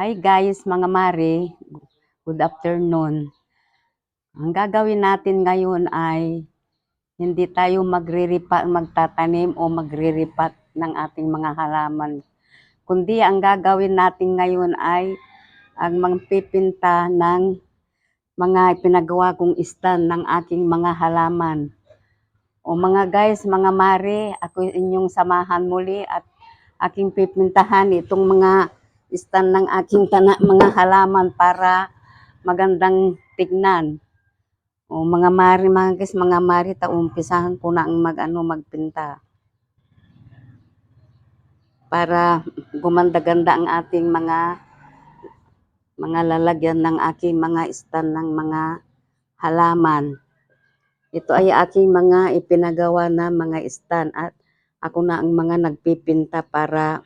Hi guys, mga mare. Good afternoon. Ang gagawin natin ngayon ay hindi tayo magriripa, magtatanim o magriripat ng ating mga halaman. Kundi ang gagawin natin ngayon ay ang magpipinta ng mga pinagawa kong stand ng aking mga halaman. O mga guys, mga mare, ako inyong samahan muli at aking pipintahan itong mga stand ng aking tana, mga halaman para magandang tignan. O mga mari, mga guys, mga mari, taumpisahan ko na ang mag, ano, magpinta. Para gumanda-ganda ang ating mga mga lalagyan ng aking mga stand ng mga halaman. Ito ay aking mga ipinagawa na mga stand at ako na ang mga nagpipinta para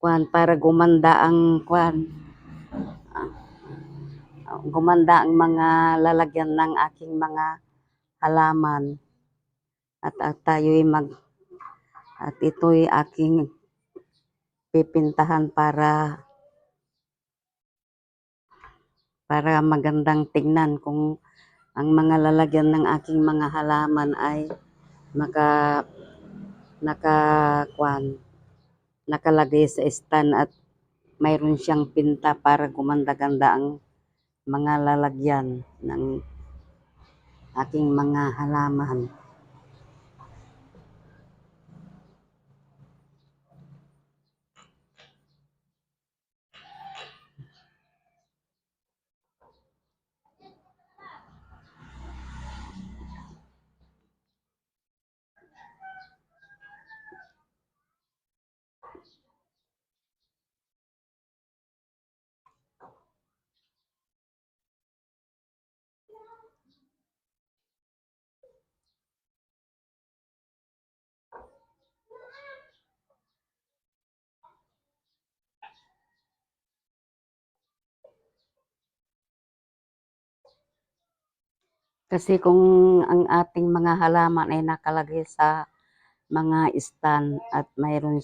kwan para gumanda ang kwan gumanda ang mga lalagyan ng aking mga halaman. At, at tayo'y mag at ito'y aking pipintahan para para magandang tignan kung ang mga lalagyan ng aking mga halaman ay naka naka kwan nakalagay sa stand at mayroon siyang pinta para gumanda-ganda ang mga lalagyan ng aking mga halaman. Kasi kung ang ating mga halaman ay nakalagay sa mga stand at mayroon